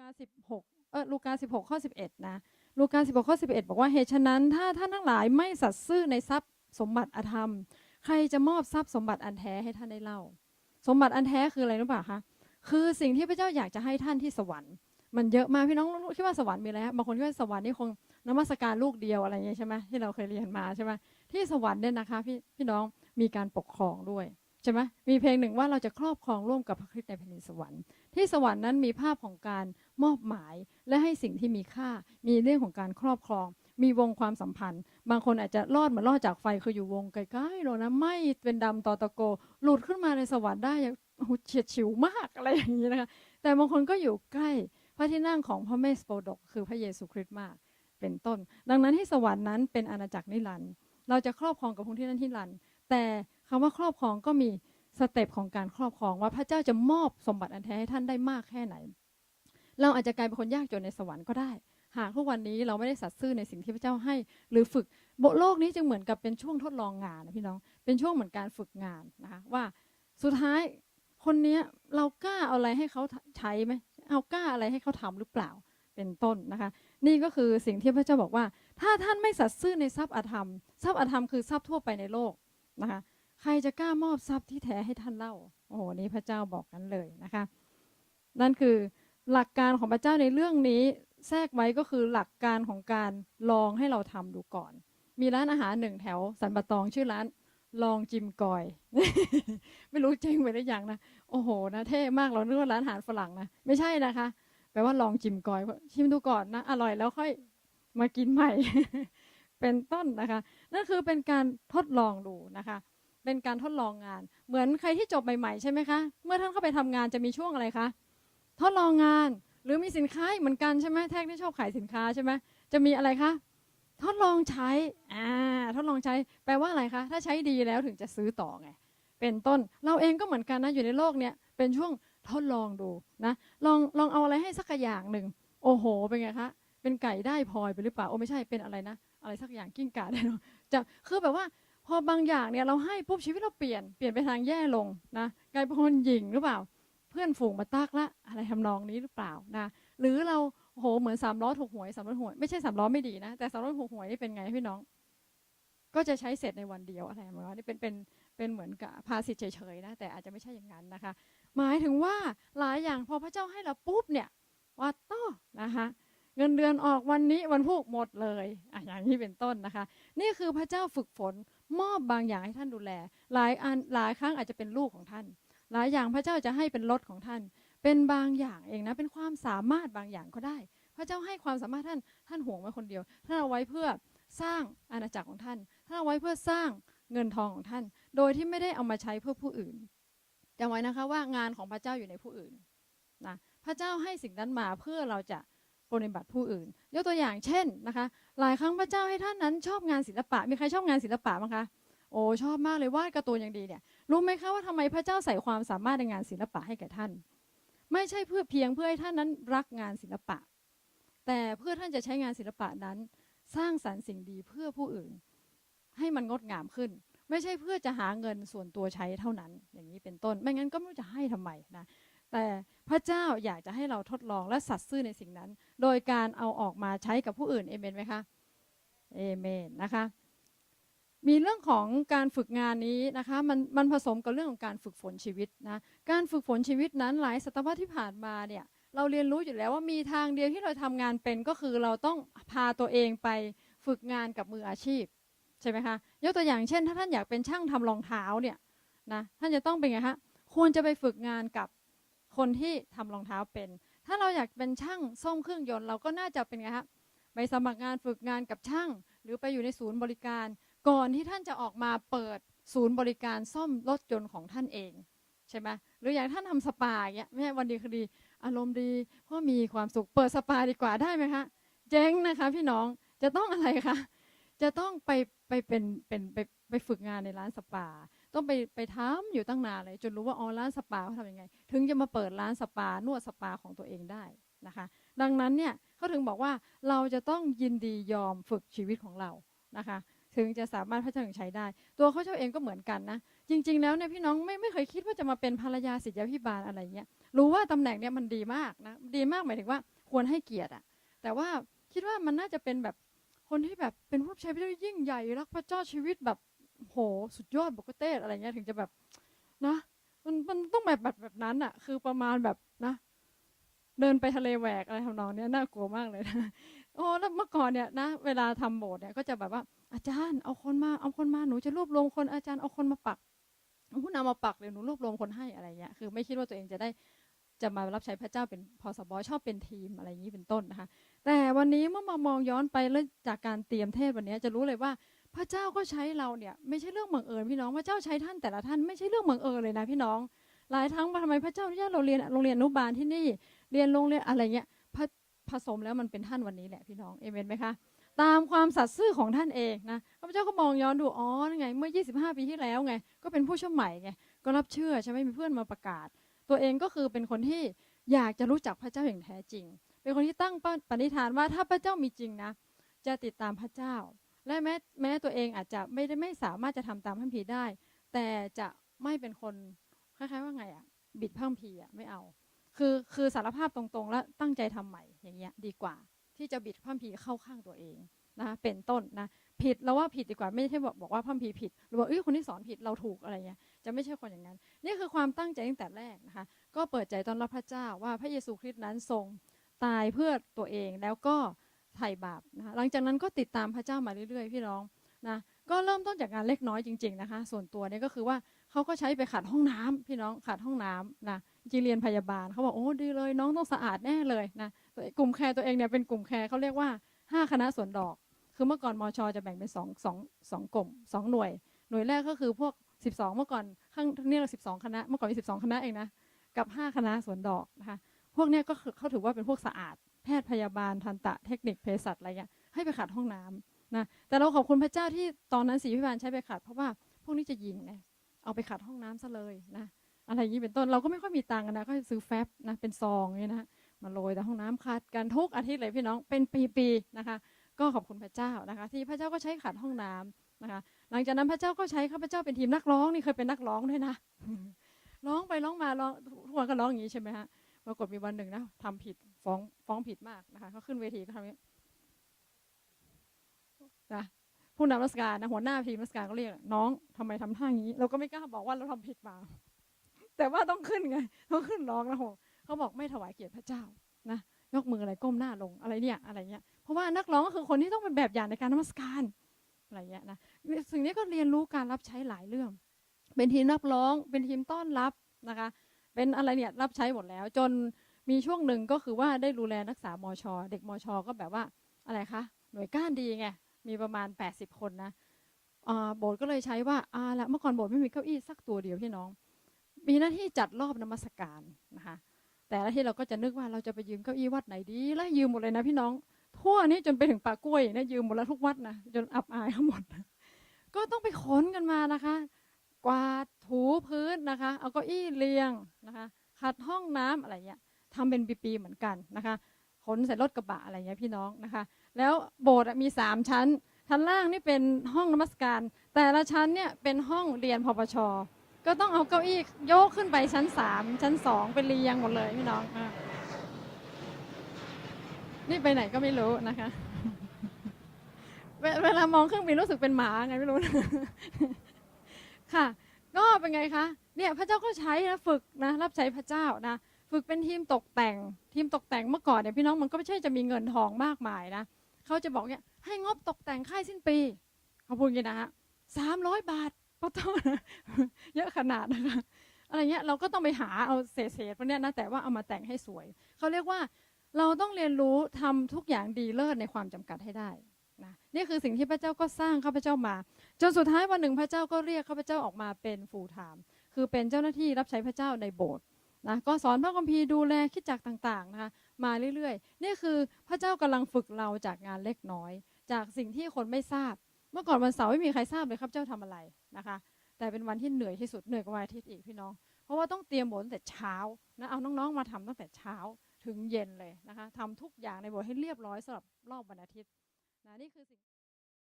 กา16เออลูกา16ข้อ11นะลูกา16ข้อ11บอกว่าเหตุฉะนั้น ถ้าท่านทั้งหลายไม่สัตย์ซื่อในทรัพย์สมบัติอธรรม ใครจะมอบทรัพย์สมบัติอันแท้ให้ท่านได้เล่า สมบัติอันแท้คืออะไรรู้เปล่าคะคือสิ่งที่พระเจ้าอยากจะให้ท่านที่สวรรค์มันเยอะมากพี่น้องคิดว่าสวรรค์มีอะไรบางคนคิดว่าสวรรค์นี่คงนมัสการลูกเดียวอะไรอย่างเงี้ยใช่ไหมที่เราเคยเรียนมาใช่ไหมที่สวรรค์เนี่ยนะคะพี่พี่น้องมีการปกครองด้วย ใช่ไหมมีเพลงหนึ่งว่าเราจะครอบครองร่วมกับพระคริสต์ในแผ่นดินสวรรค์ที่สวรรค์นั้นมีภาพของการมอบหมาย และให้สิ่งที่มีค่า มีเรื่องของการครอบครอง มีวงความสัมพันธ์ บางคนอาจจะรอดเหมือนรอดจากไฟคืออยู่วงไกลๆเลยนะไม่เป็นดำตอตะโก หลุดขึ้นมาในสวรรค์ได้อย่างโอ้โหเฉียดฉิวมากอะไรอย่างนี้นะคะแต่บางคนก็อยู่ใกล้พระที่นั่งของพระเมสโปรดก คือพระเยซูคริสต์มากเป็นต้น ดังนั้นที่สวรรค์นั้นเป็นอาณาจักรนิรันดร์เราจะครอบครองกับพระที่นั่นนิรันดร์แต่ คำว่าครอบครองก็มีสเต็ปของการครอบครองว่าพระเจ้าจะมอบสมบัติอันแท้ให้ท่านได้มากแค่ไหน เราอาจจะกลายเป็นคนยากจนในสวรรค์ก็ได้ หากทุกวันนี้เราไม่ได้สัตย์ซื่อในสิ่งที่พระเจ้าให้ หรือฝึกโลกนี้จึงเหมือนกับเป็นช่วงทดลองงานนะพี่น้อง เป็นช่วงเหมือนการฝึกงานนะคะว่าสุดท้ายคนเนี้ยเรากล้าเอาอะไรให้เขาใช้ไหมเอากล้าอะไรให้เขาทำหรือเปล่าเป็นต้นนะคะ นี่ก็คือสิ่งที่พระเจ้าบอกว่า ถ้าท่านไม่สัตย์ซื่อในทรัพย์อธรรม ทรัพย์อธรรมคือทรัพย์ทั่วไปในโลกนะคะ ใครจะกล้ามอบทรัพย์ที่แท้ให้ท่านเล่า โอ้โห นี้พระเจ้าบอกกันเลยนะคะ นั่นคือหลักการของพระเจ้าในเรื่องนี้แทรกไว้ก็คือหลักการของการลองให้เราทำดูก่อน มีร้านอาหารหนึ่งแถวสันปะตองชื่อร้านลองจิมกอย ไม่รู้จริงไปหรือยังนะ โอ้โห นะเท่มากเรานึกว่าร้านอาหารฝรั่งนะ ไม่ใช่นะคะ แปลว่าลองจิมกอย ชิมดูก่อนนะ อร่อยแล้วค่อยมากินใหม่ เป็นต้นนะคะ นั่นคือเป็นการทดลองดูนะคะ เป็นการทดลองงาน เหมือนใครที่จบใหม่ๆใช่ไหมคะ เมื่อท่านเข้าไปทำงานจะมีช่วงอะไรคะ ทดลองงาน หรือมีสินค้าเหมือนกันใช่ไหมแท็กที่ชอบขายสินค้าใช่ไหมจะมีอะไรคะ ทดลองใช้ อ่า ทดลองใช้ แปลว่าอะไรคะ ถ้าใช้ดีแล้วถึงจะซื้อต่อไง เป็นต้น เราเองก็เหมือนกันนะ อยู่ในโลกเนี้ย เป็นช่วงทดลองดูนะ ลอง ลองเอาอะไรให้สักอย่างหนึ่ง โอ้โห เป็นไงคะ เป็นไก่ได้พลอยไปหรือเปล่า โอ้ไม่ใช่ เป็นอะไรนะ อะไรสักอย่างกิ้งก่าได้เนอะจะ คือแบบว่า พอบางอย่างเนี่ยเราให้ปุ๊บชีวิตเราเปลี่ยน เปลี่ยนไปทางแย่ลงนะกลายเป็นคนหยิ่งหรือเปล่า เพื่อนฝูงมาตักละอะไรทำนองนี้หรือเปล่านะหรือเราโอ้โหเหมือนสามล้อถูกหวยสามล้อหวยไม่ใช่สามล้อไม่ดีนะแต่สามล้อถูกหวยนี่เป็นไงพี่น้อง ก็จะใช้เสร็จในวันเดียวอะไรประมาณนี้เป็นเป็นเป็นเหมือนกับภาษิตเฉยๆนะแต่อาจจะไม่ใช่อย่างนั้นนะคะ หมายถึงว่าหลายอย่างพอพระเจ้าให้เราปุ๊บเนี่ยว่าต้อนะคะเงินเดือนออกวันนี้วันพุกหมดเลยอะอย่างนี้เป็นต้นนะคะ นี่คือพระเจ้าฝึกฝน มอบบางอย่างให้ท่านดูแล หลายอันหลายครั้งอาจจะเป็นลูกของท่าน หลายอย่างพระเจ้าจะให้เป็นรถของท่าน เป็นบางอย่างเองนะเป็นความสามารถบางอย่างก็ได้ พระเจ้าให้ความสามารถท่านท่านห่วงไว้คนเดียวท่านเอาไว้เพื่อสร้างอาณาจักรของท่านท่านเอาไว้เพื่อสร้างเงินทองของท่าน โดยที่ไม่ได้เอามาใช้เพื่อผู้อื่นจำไว้นะคะว่างานของพระเจ้าอยู่ในผู้อื่นนะพระเจ้าให้สิ่งนั้นมาเพื่อเราจะปฏิบัติผู้อื่นยกตัวอย่างเช่นนะคะ หลายครั้งพระเจ้าให้ท่านนั้น ชอบงานศิลปะ มีใครชอบงานศิลปะบ้งคะ โอ้ชอบมากเลยวาดการ์ตูนอย่างดีเนี่ย รู้ไหมคะว่าทำไมพระเจ้าใส่ความสามารถในงานศิลปะให้แก่ท่าน ไม่ใช่เพื่อเพียงเพื่อให้ท่านนั้นรักงานศิลปะ แต่เพื่อท่านจะใช้งานศิลปะนั้น สร้างสรรค์สิ่งดีเพื่อผู้อื่น ให้มันงดงามขึ้น ไม่ใช่เพื่อจะหาเงินส่วนตัวใช้เท่านั้น อย่างนี้เป็นต้น ไม่งั้นก็ไม่รู้จะให้ทำไมนะ แต่พระเจ้าอยากจะให้เราทดลองและสัตย์ซื่อในสิ่งนั้น โดยการเอาออกมาใช้กับผู้อื่นเอเมนไหมคะเอเมนนะคะมีเรื่องของการฝึกงานนี้นะคะมันมันผสมกับเรื่องของการฝึกฝนชีวิตนะการฝึกฝนชีวิตนั้นหลายศตวรรษที่ผ่านมาเนี่ยเราเรียนรู้อยู่แล้วว่ามีทางเดียวที่เราทำงานเป็นก็คือเราต้องพาตัวเองไปฝึกงานกับมืออาชีพใช่ไหมคะยกตัวอย่างเช่น ถ้าท่านอยากเป็นช่างทำรองเท้าเนี่ยนะท่านจะต้องเป็นไงคะควรจะไปฝึกงานกับ คนที่ทำรองเท้าเป็น ถ้าเราอยากเป็นช่างซ่อมเครื่องยนต์เราก็น่าจะเป็นไงคะไปสมัครงานฝึกงานกับช่าง หรือไปอยู่ในศูนย์บริการ ก่อนที่ท่านจะออกมาเปิดศูนย์บริการซ่อมรถยนต์ของท่านเองใช่ไหมหรืออย่างท่านทำสปาเงี้ยไม่ใช่วันดีคือดี อารมณ์ดีเพราะมีความสุขเปิดสปาดีกว่าได้ไหมคะเจ๊งนะคะ พี่น้องจะต้องอะไรคะ จะต้องไปไปเป็นเป็นไปไปฝึกงานในร้านสปา ต้องไปไปทำอยู่ตั้งนานเลย จนรู้ว่าอ๋อร้านสปาเขาทำยังไง ถึงจะมาเปิดร้านสปานวดสปาของตัวเองได้นะคะ ดังนั้นเนี่ยเขาถึงบอกว่าเราจะต้องยินดียอมฝึกชีวิตของเรานะคะ ถึงจะสามารถพระเจ้าถึงใช้ได้ ตัวเขาเจ้าเองก็เหมือนกันนะ จริง ๆ แล้วเนี่ยพี่น้องไม่ไม่เคยคิดว่าจะมาเป็นภรรยาศิษยาพิบาลอะไรเงี้ยรู้ว่าตำแหน่งเนี่ยมันดีมากนะดีมากหมายถึงว่าควรให้เกียรติอะแต่ว่าคิดว่ามันน่าจะเป็นแบบ คนที่แบบเป็นผู้ใช้พระเจ้ายิ่งใหญ่รักพระเจ้าชีวิตแบบโหสุดยอดบุกเตสอะไรเงี้ยถึงจะแบบนะมันมันต้องแบบแบบแบบนั้นอะคือประมาณแบบนะ เดินไปทะเลแหวกอะไรทำนองเนี้ยน่ากลัวมากเลยนะโอ้แล้วเมื่อก่อนเนี่ยนะ เวลาทำโบสถ์เนี่ยก็จะแบบว่าอาจารย์เอาคนมาเอาคนมาหนูจะรวบรวมคนอาจารย์เอาคนมาปักผู้นำมาปักเดี๋ยวหนูรวบรวมคนให้อะไรเงี้ยคือไม่คิดว่าตัวเองจะได้จะมารับใช้พระเจ้าเป็นพอสบอชอบเป็นทีมอะไรอย่างนี้เป็นต้นนะคะ แต่วันนี้เมื่อมามองย้อนไปแล้วจากการเตรียมเทศวันนี้จะรู้เลยว่า พระเจ้าก็ใช้เราเนี่ยไม่ใช่เรื่องบังเอิญพี่น้องพระเจ้าใช้ท่านแต่ละท่านไม่ใช่เรื่องบังเอิญเลยนะพี่น้อง หลายครั้งทำไมพระเจ้าอนุญาตเราเรียนโรงเรียนอนุบาลที่นี่เรียนโรงเรียนอะไรเงี้ยผสมแล้วมันเป็นท่านวันนี้แหละพี่น้องเอเมนไหมคะตามความสัตย์ซื่อของท่านเองนะพระเจ้าก็มองย้อนดูอ๋อไงเมื่อ 25 ปีที่แล้วไงก็เป็นผู้เชื่อใหม่ไงก็รับเชื่อใช่ไหมมีเพื่อนมาประกาศ ตัวเองก็คือเป็นคนที่อยากจะรู้จักพระเจ้าอย่างแท้จริง เป็นคนที่ตั้งปณิธานว่าถ้าพระเจ้ามีจริงนะ จะติดตามพระเจ้า และแม้แม้ตัวเองอาจจะไม่ได้ไม่สามารถจะทำตามพระคัมภีได้ แต่จะไม่เป็นคนคล้ายๆว่าไงอะบิดพระคัมภีอะไม่เอา คือคือสารภาพตรงๆ แล้วตั้งใจทำใหม่อย่างเงี้ยดีกว่า ที่จะบิดพระคัมภีเข้าข้างตัวเองนะคะเป็นต้นนะผิดเราว่าผิดดีกว่าไม่ใช่บอกบอกว่าพระคัมภีผิดหรือว่าเอ้ยคนที่สอนผิดเราถูกอะไรเงี้ยจะไม่ใช่คนอย่างนั้น นี่คือความตั้งใจตั้งแต่แรกนะคะก็เปิดใจต้อนรับพระเจ้าว่าพระเยซูคริสต์นั้นทรง ตายเพื่อตัวเองแล้วก็ไถ่บาปนะคะหลังจากนั้นก็ติดตามพระเจ้ามาเรื่อยๆ พี่น้องนะก็เริ่มต้นจากงานเล็กน้อยจริง ๆนะคะ ส่วนตัวเนี่ยก็คือว่าเขาก็ใช้ไปขัดห้องน้ำพี่น้องขัดห้องน้ำนะจริงเรียนพยาบาลเขาบอกโอ้ดีเลย น้องต้องสะอาดแน่เลยนะกลุ่มแคร์ตัวเองเนี่ยเป็นกลุ่มแคร์เขาเรียกว่า 5 คณะสวนดอก คือเมื่อก่อนมชจะแบ่งเป็น2 2 2กลุ่ม2หน่วย หน่วยแรกก็คือพวก 12 เมื่อก่อนข้างนี่เรา12 คณะ เมื่อก่อนมี12 คณะเองนะกับ 5 คณะสวนดอกนะคะ วกเนี้ยก็คือเขาถือว่าเป็นพวกสะอาด แพทย์พยาบาลทันตะ เทคนิคเภสัชอะไรเงี้ยให้ไปขัดห้องน้ำนะแต่เราขอบคุณพระเจ้าที่ตอนนั้นศรีพิบาลใช้ไปขัด เพราะว่าพวกนี้จะยิงไงเอาไปขัดห้องน้ำซะเลยนะอะไรอย่างนี้เป็นต้นเราก็ไม่ค่อยมีตังค์กันะก็ซื้อแฟบนะเป็นซองนี้นะมาโรยแต่ห้องน้ำขัดกันทุกอาทิตย์เลยพี่น้องเป็นปีๆนะคะ ก็ขอบคุณพระเจ้านะคะ ที่พระเจ้าก็ใช้ขัดห้องน้ำนะคะ หลังจากนั้นพระเจ้าก็ใช้ข้าพเจ้าเป็นทีมนักร้องนี่เคยเป็นนักร้องด้วยนะร้องไปร้องมาร้องทุกวันก็ร้องอย่างนี้ใช่ไหมฮะ ปรากฏมีวันหนึ่งนะทำผิดฟ้องฟ้องผิดมากนะคะเขาขึ้นเวทีก็ทำนี้นะผู้นำราชการนะหัวหน้าทีมราชการก็เรียกน้องทำไมทำท่าอย่างนี้ เราก็ไม่กล้าบอกว่าเราทำผิดมาแต่ว่าต้องขึ้นไงต้องขึ้นร้องนะโหเขาบอกไม่ถวายเกียรติพระเจ้านะยกมืออะไรก้มหน้าลงอะไรเนี่ยอะไรเงี้ยเพราะว่านักร้องก็คือคนที่ต้องเป็นแบบอย่างในการนมัสการอะไรเงี้ยนะสิ่งนี้ก็เรียนรู้การรับใช้หลายเรื่อง เป็นทีมนักร้อง เป็นทีมต้อนรับนะคะ เป็นอะไรเนี่ยรับใช้หมดแล้ว จนมีช่วงหนึ่งก็คือว่าได้ดูแลนักศึกษามช เด็กมช ก็แบบว่าอะไรคะหน่วยก้านดีไงมีประมาณ 80 คนนะโบสถ์ก็เลยใช้ว่าอ่าละเมื่อก่อนโบสถ์ไม่มีเก้าอี้สักตัวเดียวพี่น้อง มีหน้าที่จัดรอบนมัสการนะคะแต่ละที่เราก็จะนึกว่าเราจะไปยืมเก้าอี้วัดไหนดีแล้วยืมหมดเลยนะพี่น้องทั่วนี้จนไปถึงป่ากล้วยเนี่ยยืมหมดแล้วทุกวัดนะจนอับอายเขาหมด ก็ต้องไปขนกันมานะคะ กวาดถูพื้นนะคะ เอาเก้าอี้เรียงนะคะขัดห้องน้ำอะไรเงี้ยทำเป็นปีๆเหมือนกันนะคะขนใส่รถกระบะอะไรเงี้ยพี่น้องนะคะ แล้วโบสถ์มีสามชั้นชั้นล่างนี่เป็นห้องนมัสการ แต่ละชั้นเนี่ยเป็นห้องเรียนพปชก็ต้องเอาเก้าอี้โยกขึ้นไปชั้นสามชั้นสองไปเรียงหมดเลยพี่น้องอนี่ไปไหนก็ไม่รู้นะคะ เวเวลามองเครื่องบินรู้สึกเป็นหมาไงไม่รู้นะ ค่ะ ก็เป็นไงคะเนี่ยพระเจ้าก็ใช้นะฝึกนะรับใช้พระเจ้านะฝึกเป็นทีมตกแต่ง ทีมตกแต่งเมื่อก่อนเนี่ยพี่น้องมันก็ไม่ใช่จะมีเงินทองมากมายนะเขาจะบอกเนี่ยให้งบตกแต่งค่ายสิ้นปีเขาพูดอย่างนี้นะฮะสามร้อยบาทพราะต้องนะเยอะขนาดนะคะอะไรเงี้ยเราก็ต้องไปหาเอาเศษๆพวกเนี้ยนะแต่ว่าเอามาแต่งให้สวยเขาเรียกว่าเราต้องเรียนรู้ทำทุกอย่างดีเลิศในความจำกัดให้ได้ นะนี่คือสิ่งที่พระเจ้าก็สร้างข้าพเจ้ามา จนสุดท้ายวันหนึ่งพระเจ้าก็เรียกข้าพเจ้าออกมาเป็นฟูลไทม์คือเป็นเจ้าหน้าที่รับใช้พระเจ้าในโบสถ์นะก็สอนพระคัมภีร์ดูแลคิดจักต่างๆนะคะมาเรื่อยๆ นี่คือพระเจ้ากำลังฝึกเราจากงานเล็กน้อย จากสิ่งที่คนไม่ทราบ เมื่อก่อนวันเสาร์ไม่มีใครทราบเลยครับเจ้าทำอะไรนะคะ แต่เป็นวันที่เหนื่อยที่สุดเหนื่อยกว่าวันอาทิตย์อีกพี่น้องเพราะว่าต้องเตรียมโบสถ์ตั้งแต่เช้านะเอาน้องๆมาทำตั้งแต่เช้าถึงเย็นเลยนะคะทำทุกอย่างในโบสถ์ให้เรียบร้อยสำหรับรอบวันอาทิตย์ นะนี่คือสิ่ง